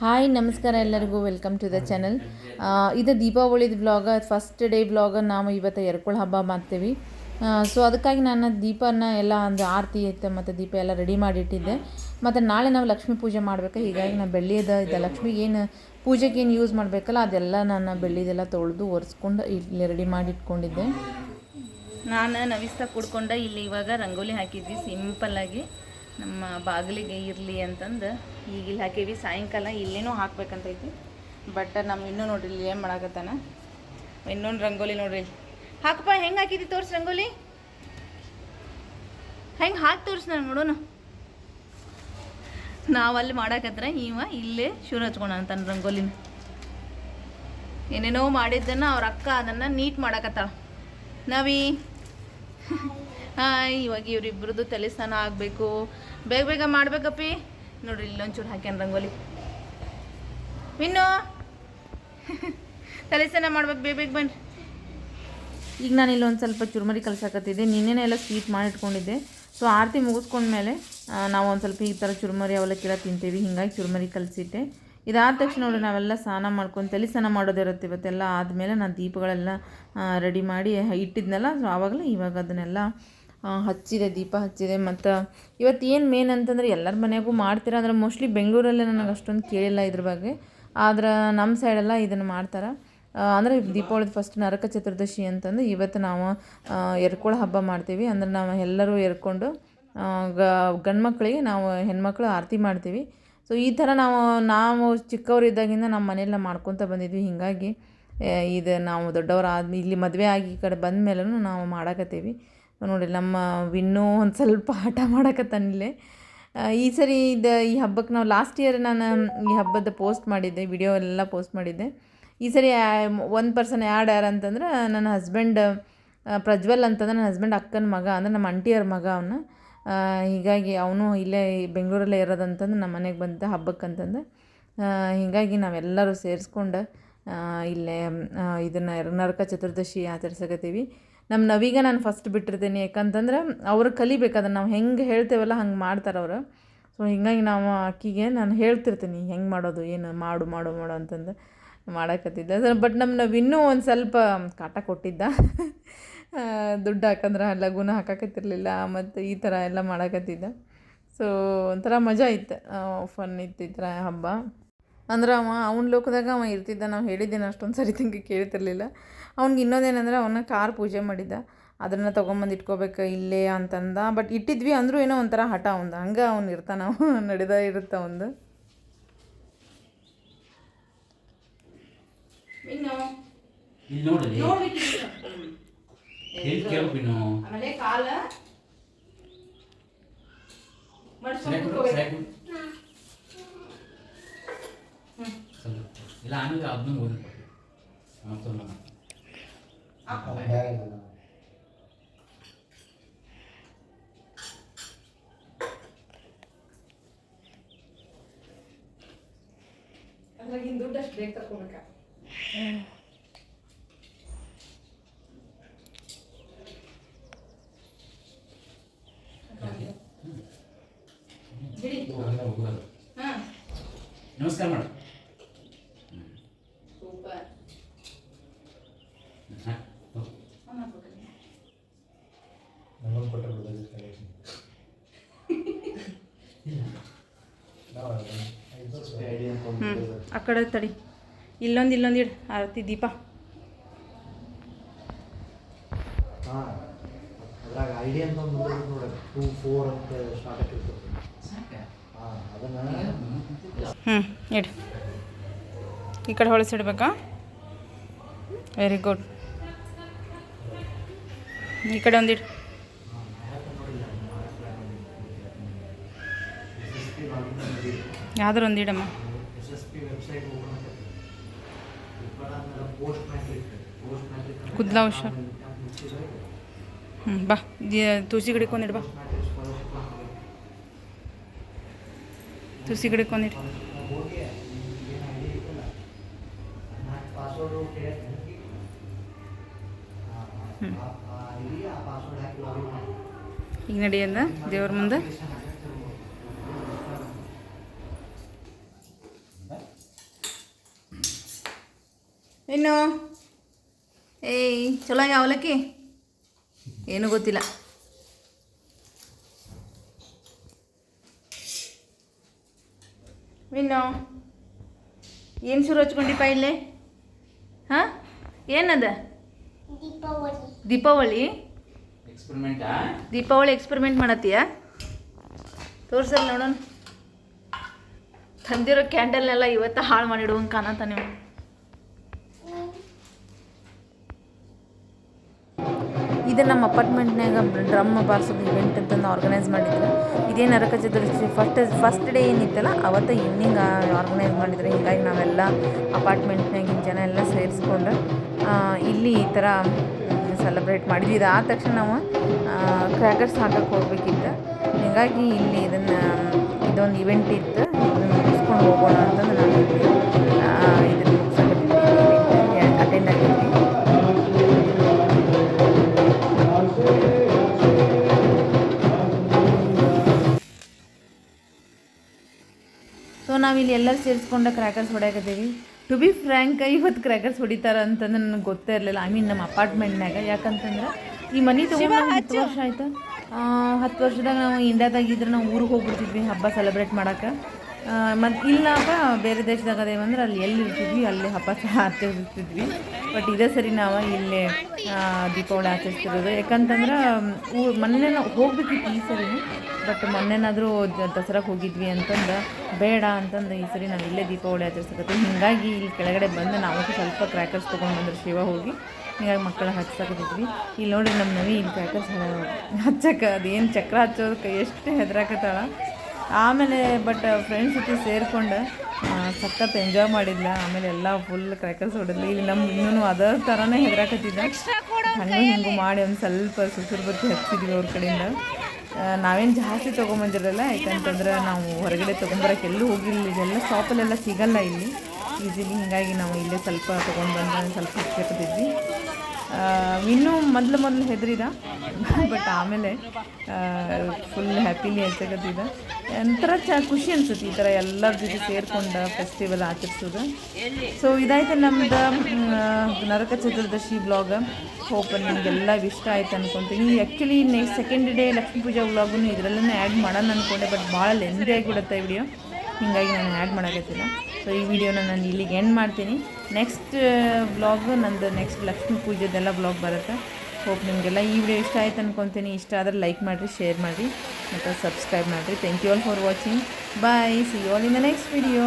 Hi ನಮಸ್ಕಾರ ಎಲ್ಲರಿಗೂ. Welcome to the channel ಇದು ದೀಪಾವಳಿದ ವ್ಲಾಗ ಫಸ್ಟ್ ಡೇ ವ್ಲಾಗ ನಾವು ಇವತ್ತು ಎರ್ಕೊಳ ಹಬ್ಬ ಮಾಡ್ತೀವಿ. ಸೊ ಅದಕ್ಕಾಗಿ ನಾನು ದೀಪನ ಎಲ್ಲ ಒಂದು ಆರತಿ ಐತೆ ಮತ್ತು ದೀಪ ಎಲ್ಲ ರೆಡಿ ಮಾಡಿಟ್ಟಿದ್ದೆ. ಮತ್ತು ನಾಳೆ ನಾವು ಲಕ್ಷ್ಮೀ ಪೂಜೆ ಮಾಡಬೇಕು. ಹೀಗಾಗಿ ನಾನು ಬೆಳ್ಳಿಯದ ಇದೆ ಲಕ್ಷ್ಮಿಗೆ ಏನು ಪೂಜೆಗೆ ಏನು ಯೂಸ್ ಮಾಡಬೇಕಲ್ಲ ಅದೆಲ್ಲ ನಾನು ಬೆಳ್ಳಿದೆಲ್ಲ ತೊಳೆದು ಒರೆಸ್ಕೊಂಡು ಇಲ್ಲಿ ರೆಡಿ ಮಾಡಿ ಇಟ್ಕೊಂಡಿದ್ದೆ ನಾನು ನವಿಸ್ತಾ ಕುಡ್ಕೊಂಡ ಇಲ್ಲಿ ಇವಾಗ ರಂಗೋಲಿ ಹಾಕಿದ್ವಿ ಸಿಂಪಲ್ಲಾಗಿ ನಮ್ಮ ಬಾಗಿಲಿಗೆ ಇರಲಿ ಅಂತಂದು ಈಗ ಇಲ್ಲಿ ಹಾಕೀವಿ. ಸಾಯಂಕಾಲ ಇಲ್ಲೇನೂ ಹಾಕ್ಬೇಕಂತೈತಿ. ಬಟ್ ನಮ್ಮ ಇನ್ನೂ ನೋಡ್ರಿ ಇಲ್ಲಿ ಏನು ಮಾಡಾಕತ್ತಾನ. ಇನ್ನೊಂದು ರಂಗೋಲಿ ನೋಡ್ರಿ. ಹಾಕಪ್ಪ, ಹೆಂಗೆ ಹಾಕಿದ್ದಿ ತೋರ್ಸಿ ರಂಗೋಲಿ? ಹೆಂಗೆ ಹಾಕಿ ತೋರ್ಸಿ ನಾನು ನೋಡೋಣ. ನಾವಲ್ಲಿ ಮಾಡಾಕತ್ರ ಇವ ಇಲ್ಲೇ ಶುರು ಹಚ್ಕೊಳ ತನ್ನ ರಂಗೋಲಿನ. ಏನೇನೋ ಮಾಡಿದ್ದನ್ನು ಅವ್ರ ಅಕ್ಕ ಅದನ್ನು ನೀಟ್ ಮಾಡಾಕತ್ತಾಳ. ನವಿ. ಹಾಯ್ ಇವಾಗ ಇವರಿಬ್ರದ್ದು ತಲೆ ಸ್ನಾನ ಆಗಬೇಕು. ಬೇಗ ಬೇಗ ಮಾಡ್ಬೇಕಪ್ಪಿ. ನೋಡ್ರಿ ಇಲ್ಲೊಂಚೂರು ಹಾಕ್ಯಾನ ರಂಗೋಲಿ. ಇನ್ನು ತಲೆ ಸ್ನಾನ ಮಾಡ್ಬೇಕು, ಬೇಗ ಬೇಗ ಬನ್ರಿ. ಈಗ ನಾನು ಇಲ್ಲಿ ಒಂದು ಸ್ವಲ್ಪ ಚುರುಮರಿ ಕಲಸಾಕತ್ತಿದ್ದೆ. ನಿನ್ನೆನೇ ಎಲ್ಲ ಸ್ವೀಟ್ ಮಾಡಿಟ್ಕೊಂಡಿದ್ದೆ ಸೊ ಆರತಿ ಮುಗಿಸ್ಕೊಂಡ್ಮೇಲೆ ನಾವು ಒಂದು ಸ್ವಲ್ಪ ಈ ಥರ ಚುರುಮರಿ ಅವಲಕ್ಕಿಲ್ಲ ತಿಂತೀವಿ. ಹಿಂಗಾಗಿ ಚುರುಮರಿ ಕಲಸಿಟ್ಟೆ. ಇದಾದ ತಕ್ಷಣ ನೋಡಿ, ನಾವೆಲ್ಲ ಸ್ನಾನ ಮಾಡ್ಕೊಂಡು ತಲೆ ಸ್ನಾನ ಮಾಡೋದಿರುತ್ತೆ ಇವತ್ತೆಲ್ಲ. ಆದಮೇಲೆ ನಾನು ದೀಪಗಳೆಲ್ಲ ರೆಡಿ ಮಾಡಿ ಇಟ್ಟಿದ್ನಲ್ಲ. ಸೊ ಆವಾಗಲೇ ಇವಾಗ ಅದನ್ನೆಲ್ಲ ಹಚ್ಚಿದೆ, ದೀಪ ಹಚ್ಚಿದೆ, ಮತ್ತು ಇವತ್ತು ಏನು ಮೇನ್ ಅಂತಂದರೆ ಎಲ್ಲರ ಮನೆಗೂ ಮಾಡ್ತೀರಾ ಅಂದ್ರೆ ಮೋಸ್ಟ್ಲಿ ಬೆಂಗಳೂರಲ್ಲೇ ನನಗೆ ಅಷ್ಟೊಂದು ಕೇಳಿಲ್ಲ ಇದ್ರ ಬಗ್ಗೆ. ಆದ್ರೆ ನಮ್ಮ ಸೈಡೆಲ್ಲ ಇದನ್ನು ಮಾಡ್ತಾರೆ. ಅಂದರೆ ದೀಪಾವಳಿದ ಫಸ್ಟ್ ನರಕ ಚತುರ್ದಶಿ ಅಂತಂದು ಇವತ್ತು ನಾವು ಎರ್ಕೊಳ್ಳೋ ಹಬ್ಬ ಮಾಡ್ತೀವಿ. ಅಂದ್ರೆ ನಾವು ಎಲ್ಲರೂ ಎರ್ಕೊಂಡು ಗ, ಗಂಡು ಮಕ್ಕಳಿಗೆ ನಾವು ಹೆಣ್ಮಕ್ಳು ಆರತಿ ಮಾಡ್ತೀವಿ. ಸೊ ಈ ಥರ ನಾವು ನಾವು ಚಿಕ್ಕವರಿದ್ದಾಗಿಂದ ನಮ್ಮ ಮನೆಯೆಲ್ಲ ಮಾಡ್ಕೊತ ಬಂದಿದ್ವಿ. ಹೀಗಾಗಿ ಇದು ನಾವು ದೊಡ್ಡವರು ಆದ್ಮೇಲೆ ಇಲ್ಲಿ ಮದುವೆ ಆಗಿ ಈ ಕಡೆ ಬಂದ ಮೇಲೂ ನಾವು ಮಾಡಾಕತ್ತೀವಿ. ನೋಡಿ ನಮ್ಮ ವಿನ್ನೂ ಒಂದು ಸ್ವಲ್ಪ ಆಟ ಮಾಡಕತ್ತಾನಿಲ್ಲೇ ಈ ಸರಿ ಇದು ಈ ಹಬ್ಬಕ್ಕೆ ನಾವು ಲಾಸ್ಟ್ ಇಯರ್ ನಾನು ಈ ಹಬ್ಬದ ಪೋಸ್ಟ್ ಮಾಡಿದ್ದೆ ವಿಡಿಯೋ ಎಲ್ಲ ಪೋಸ್ಟ್ ಮಾಡಿದ್ದೆ. ಈ ಸರಿ ಒಂದು ಪರ್ಸನ್ ಆ್ಯಡ್ ಯಾರು ಅಂತಂದ್ರೆ ನನ್ನ ಹಸ್ಬೆಂಡ್ ಪ್ರಜ್ವಲ್ ಅಂತಂದ್ರೆ ನನ್ನ ಹಸ್ಬೆಂಡ್ ಅಕ್ಕನ ಮಗ, ಅಂದ್ರೆ ನಮ್ಮ ಅಂಟಿಯವ್ರ ಮಗ ಅವನು. ಹೀಗಾಗಿ ಅವನು ಇಲ್ಲೇ ಬೆಂಗಳೂರಲ್ಲೇ ಇರೋದಂತಂದು ನಮ್ಮ ಮನೆಗೆ ಬಂದ ಹಬ್ಬಕ್ಕಂತಂದು ಹೀಗಾಗಿ ನಾವೆಲ್ಲರೂ ಸೇರಿಸ್ಕೊಂಡು ಇಲ್ಲೇ ಇದನ್ನು ನರಕ ಚತುರ್ದಶಿ ಆಚರಿಸಕತ್ತೀವಿ. ನಮ್ಮ ನವಿಗೆ ನಾನು ಫಸ್ಟ್ ಬಿಟ್ಟಿರ್ತೀನಿ, ಯಾಕಂತಂದ್ರೆ ಅವ್ರು ಕಲಿಬೇಕು ಅದನ್ನು. ನಾವು ಹೆಂಗೆ ಹೇಳ್ತೇವಲ್ಲ ಹಂಗೆ ಮಾಡ್ತಾರೆ ಅವರು. ಸೊ ಹಿಂಗಾಗಿ ನಾವು ಅಕ್ಕಿಗೆ ನಾನು ಹೇಳ್ತಿರ್ತೀನಿ, ಹೆಂಗೆ ಮಾಡೋದು? ಏನು? ಮಾಡು ಮಾಡು ಮಾಡು ಅಂತಂದು ಮಾಡಕತ್ತಿದ್ದೆ. ಬಟ್ ನಮ್ಮ ನಾವು ಇನ್ನೂ ಒಂದು ಸ್ವಲ್ಪ ಕಾಟ ಕೊಟ್ಟಿದ್ದ. ದುಡ್ಡು ಹಾಕಂದ್ರೆ ಲಗುನ ಹಾಕಕತ್ತಿರಲಿಲ್ಲ, ಮತ್ತು ಈ ಥರ ಎಲ್ಲ ಮಾಡಕತ್ತಿದ್ದ. ಸೊ ಒಂಥರ ಮಜಾ ಇತ್ತು ಫನ್ ಇತ್ತು ಈ ಥರ ಹಬ್ಬ. ಅಂದ್ರೆ ಅವ ಅವ್ನ ಲೋಕದಾಗ ಅವ ಇರ್ತಿದ್ದ ನಾವು ಹೇಳಿದ್ದೇನೆ ಅಷ್ಟೊಂದು ಸರಿ ತನಕ ಕೇಳ್ತಿರ್ಲಿಲ್ಲ. ಅವ್ನಿಗೆ ಇನ್ನೊಂದೇನಂದ್ರೆ ಅವನ್ನ ಕಾರ್ ಪೂಜೆ ಮಾಡಿದ್ದ. ಅದನ್ನು ತೊಗೊಂಬಂದು ಇಟ್ಕೋಬೇಕು ಇಲ್ಲೇ ಅಂತಂದ. ಬಟ್ ಇಟ್ಟಿದ್ವಿ ಅಂದರೂ ಏನೋ ಒಂಥರ ಹಠ ಅವಂದು. ಹಂಗೆ ಅವ್ನು ಇರ್ತಾನ ಅವ ನಡೆದ ಇರುತ್ತೆ ಅವಂದು. ಕಾಲ ಸರಿಯಾಗಿ ಕೊಡು, ಸರಿಯಾಗಿ ಕೊಡು. ಸ್ವಲ್ಪ. ಇಲ್ಲ ಆಮೇಲೆ ಅದನ್ನ ಓದಿ ಮತ್ತೊಂದು ಅದ್ರಾಗಿನ ದುಡ್ಡು ಅಷ್ಟು ಬೇಗ ತಗೋಬೇಕಾ ಬಿಡಿ ಹೋಗೋದು ಹಾಂ ನಮಸ್ಕಾರ ಮಾಡು ಸೂಪರ್ ಹಾಂ ಹೋಗು. ಹ್ಞೂ ಆ ಕಡೆ ತಡಿ. ಇಲ್ಲೊಂದು ಇಲ್ಲೊಂದು ಇಡು. ಆರತಿ ದೀಪ. ಹ್ಞೂ ಇಡು. ಈ ಕಡೆ ಹೊಳಸಿಡ್ಬೇಕಾ ವೆರಿ ಗುಡ್ ಈ ಕಡೆ ಒಂದಿಡು ಯಾವ್ದಾರು ಒಂದು ವೆಬ್ಸೈಟ್ ಓಪನ್ ಪೋಸ್ಟ್ ಪೋಸ್ಟ್ ಕುದ್ಲಾ ಹುಷಾರ್ ಹ್ಞೂ ಬಾ. ತುಳಸಿ ಗಿಡಕ್ಕೆ ಒಂದಿಡು ಬಾ. ತುಳಸಿ ಗಿಡಕ್ಕೆ ಒಂದಿಡು ಈಗ ನಡಿಯಂದ ದೇವ್ರ ಮುಂದೆ ಹಾ? ಇನ್ನು? ಏಯ್ ಚಲೋ ಅವಲಕ್ಕಿ? ಏನೂ ಗೊತ್ತಿಲ್ಲ. ಇನ್ನು? ಏನು ಶುರು ಹಚ್ಕೊಂಡಿಪ್ಪ ಇಲ್ಲೇ? ಹಾಂ? ಏನದ? ದೀಪಾವಳಿ. ಎಕ್ಸ್ಪೆರಿಮೆಂಟಾ ದೀಪಾವಳಿ ಎಕ್ಸ್ಪೆರಿಮೆಂಟ್ ಮಾಡತ್ತೀಯ? ತೋರ್ಸಲ್ಲ ನೋಡೋಣ. ತಂದಿರೋ ಕ್ಯಾಂಡಲ್ನೆಲ್ಲ ಇವತ್ತ ಹಾಳು ಮಾಡಿಡುವಂಗೆ ಕಾಣತ್ತ ನೀವು. ಇದು ನಮ್ಮ ಅಪಾರ್ಟ್ಮೆಂಟ್ನಾಗ ಡ್ರಮ್ ಬಾರಿಸೋದು ಇವೆಂಟ್ ಅಂತಂದು ಆರ್ಗನೈಸ್ ಮಾಡಿದ್ರು. ಇದೇ Naraka Chaturthi first first day ಏನಿತ್ತಲ್ಲ, ಅವತ್ತು ಈವ್ನಿಂಗ್ ಆರ್ಗನೈಸ್ ಮಾಡಿದ್ರು. ಹೀಗಾಗಿ ನಾವೆಲ್ಲ ಅಪಾರ್ಟ್ಮೆಂಟ್ನಾಗಿನ ಜನ ಎಲ್ಲ ಸೇರಿಸ್ಕೊಂಡು ಇಲ್ಲಿ ಈ ಥರ ಸೆಲೆಬ್ರೇಟ್ ಮಾಡಿದ್ವಿ. ಇದಾದ ತಕ್ಷಣ ನಾವು ಕ್ರ್ಯಾಕರ್ಸ್ ಹಾಕಕ್ಕೆ ಹೋಗ್ಬೇಕಿತ್ತು. ಹೀಗಾಗಿ ಇಲ್ಲಿ ಇದನ್ನು, ಇದೊಂದು ಇವೆಂಟ್ ಇತ್ತು. ಇದನ್ನು ಮುಗಿಸ್ಕೊಂಡು ಹೋಗೋಣ ಅಂತಂದು ನಾವು ನಾವಿಲ್ಲಿ ಎಲ್ಲರೂ ಸೇರಿಸ್ಕೊಂಡ ಕ್ರ್ಯಾಕರ್ಸ್ ಹೊಡ್ಯಾಕತ್ತೀವಿ. ಟು ಬಿ ಫ್ರ್ಯಾಂಕ್ ಇವತ್ತು ಕ್ರ್ಯಾಕರ್ಸ್ ಹೊಡಿತಾರ ಅಂತಂದ್ರೆ ನನಗೆ ಗೊತ್ತೇ ಇರಲಿಲ್ಲ. ಐ ಮೀನ್ ನಮ್ಮ ಅಪಾರ್ಟ್ಮೆಂಟ್ನಾಗ ಯಾಕಂತಂದ್ರೆ ಈ ಮನೆ ತೊಗೊಂಡು ಹತ್ತು ವರ್ಷ ಆಯ್ತು. ಹತ್ತು ವರ್ಷದಾಗ ನಾವು ಇಂಡಿಯಾದಾಗಿದ್ರೆ ನಾವು ಊರಿಗೆ ಹೋಗ್ಬಿಡ್ತಿದ್ವಿ. ಹಬ್ಬ ಸೆಲೆಬ್ರೇಟ್ ಮಾಡೋಕೆ ಮತ್ತು ಇಲ್ಲಪ್ಪ ಬೇರೆ ದೇಶದಾಗ ಅದೇವಂದ್ರೆ ಅಲ್ಲಿ ಎಲ್ಲಿ ಇರ್ತಿದ್ವಿ ಅಲ್ಲಿ ಹಬ್ಬ ಸಹ ಆಚರಿಸ್ತಿದ್ವಿ ಬಟ್ ಇದೇ ಸರಿ ನಾವು ಇಲ್ಲೇ ದೀಪಾವಳಿ ಆಚರಿಸ್ತಿರೋದು. ಯಾಕಂತಂದ್ರೆ ಊ ಮೊನ್ನೆ ನಾವು ಹೋಗ್ಬೇಕಿತ್ತು ಈ ಸರಿ ಬಟ್ ಮೊನ್ನೆನಾದರೂ ದಸರಾಗೆ ಹೋಗಿದ್ವಿ ಅಂತಂದು, ಬೇಡ ಅಂತಂದು ಈ ಸರಿ ನಾವು ಇಲ್ಲೇ ದೀಪಾವಳಿ ಆಚರಿಸಕತ್ತೀವಿ. ಹೀಗಾಗಿ ಇಲ್ಲಿ ಕೆಳಗಡೆ ಬಂದು ನಾವು ಸ್ವಲ್ಪ ಕ್ರ್ಯಾಕರ್ಸ್ ತೊಗೊಂಡು ಬಂದ್ರೆ ಶಿವ ಹೋಗಿ. ಹೀಗಾಗಿ ಮಕ್ಕಳ ಹಚ್ಸಕತ್ತಿದ್ವಿ. ಇಲ್ಲಿ ನೋಡಿ ನಮ್ಮ ನವಿ ಇಲ್ಲಿ ಕ್ರ್ಯಾಕರ್ಸ್ ಹಚ್ಚಕ್ಕೆ ಅದೇನು ಚಕ್ರ ಹಚ್ಚೋದಕ್ಕೆ ಎಷ್ಟು ಹೆದರಾಕತ್ತಾಳ. ಆಮೇಲೆ ಬಟ್ ಫ್ರೆಂಡ್ಸ್ ಜೊತೆ ಸೇರಿಕೊಂಡು ಸಖತ್ ಎಂಜಾಯ್ ಮಾಡಿದ್ಲ. ಆಮೇಲೆ ಎಲ್ಲ ಫುಲ್ ಕ್ರ್ಯಾಕರ್ಸ್ ಹೊಡೆದ್ಲಿ. ಇಲ್ಲಿ ನಮ್ಮ ಇನ್ನೂ ಅದೇ ಥರನೇ ಹೆದರಾಕತ್ತಿದ್ದ. ಹಂಗೆ ಹಿಂಗೆ ಮಾಡಿ ಒಂದು ಸ್ವಲ್ಪ ಸುಸುರು ಬತ್ತಿ ಹಚ್ಚಿದ್ವಿ ಅವ್ರ ಕಡೆಯಿಂದ. ನಾವೇನು ಜಾಸ್ತಿ ತೊಗೊಂಬಂದಿರಲ್ಲ ಯಾಕಂತಂದ್ರೆ ನಾವು ಹೊರಗಡೆ ತೊಗೊಂಬರಕ್ಕೆ ಎಲ್ಲೂ ಹೋಗಿಲ್ಲ ಇದೆಲ್ಲ ಶಾಪಲ್ಲೆಲ್ಲ ಸಿಗಲ್ಲ ಇಲ್ಲಿ. ಈಸಿಲಿ ಹೀಗಾಗಿ ನಾವು ಇಲ್ಲೇ ಸ್ವಲ್ಪ ತೊಗೊಂಡು ಬಂದು ಸ್ವಲ್ಪ ಹಚ್ಕೊತಿದ್ವಿ ಇನ್ನೂ ಮೊದಲು ಮೊದಲು ಹೆದರಿದ. ಬಟ್ ಆಮೇಲೆ ಫುಲ್ ಹ್ಯಾಪಿಲಿ ಹಚ್ಚಕತ್ತಿದ್ದ ಒಂಥರ ಚ, ಖುಷಿ ಅನ್ಸುತ್ತೆ ಈ ಥರ ಎಲ್ಲರ ಜೊತೆ ಸೇರ್ಕೊಂಡು ಫೆಸ್ಟಿವಲ್ ಆಚರಿಸೋದು. ಸೊ ಇದಾಯ್ತು ನಮ್ದು ನರಕ ಚತುರ್ದಶಿ ಬ್ಲಾಗ್ ಹೋಪ್ ನಿಮಗೆಲ್ಲ ಇಷ್ಟ ಆಯ್ತು ಅನ್ಕೊಂತೀನಿ. Actually next second day Lakshmi Puja vlog ಇದರಲ್ಲೇ ಆ್ಯಡ್ ಮಾಡೋಣ ಅಂದ್ಕೊಂಡೆ ಬಟ್ ಭಾಳ ಲೆಂದಿ ಆಗಿಬಿಡುತ್ತೆ ವಿಡಿಯೋ ಹೀಗಾಗಿ ನಾನು ಆ್ಯಡ್ ಮಾಡೋಕತ್ತಿಲ್ಲ ಸೊ ಈ ವಿಡಿಯೋನ ನಾನು ಇಲ್ಲಿಗೆ ಎಂಡ್ ಮಾಡ್ತೀನಿ. ನೆಕ್ಸ್ಟ್ ಬ್ಲಾಗ್ ನಂದು ನೆಕ್ಸ್ಟ್ ಲಕ್ಷ್ಮೀ ಪೂಜೆದೆಲ್ಲ ಬ್ಲಾಗ್ ಬರುತ್ತೆ. ಹೋಪ್ ನಿಮಗೆಲ್ಲ ಈ ವಿಡಿಯೋ ಇಷ್ಟ ಆಯ್ತು ಅನ್ಕೊತೀನಿ. ಇಷ್ಟ ಆದರೆ ಲೈಕ್ ಮಾಡಿರಿ ಶೇರ್ ಮಾಡಿರಿ, ಮತ್ತು ಸಬ್ಸ್ಕ್ರೈಬ್ ಮಾಡಿರಿ. Thank you all for watching bye see you all in the next video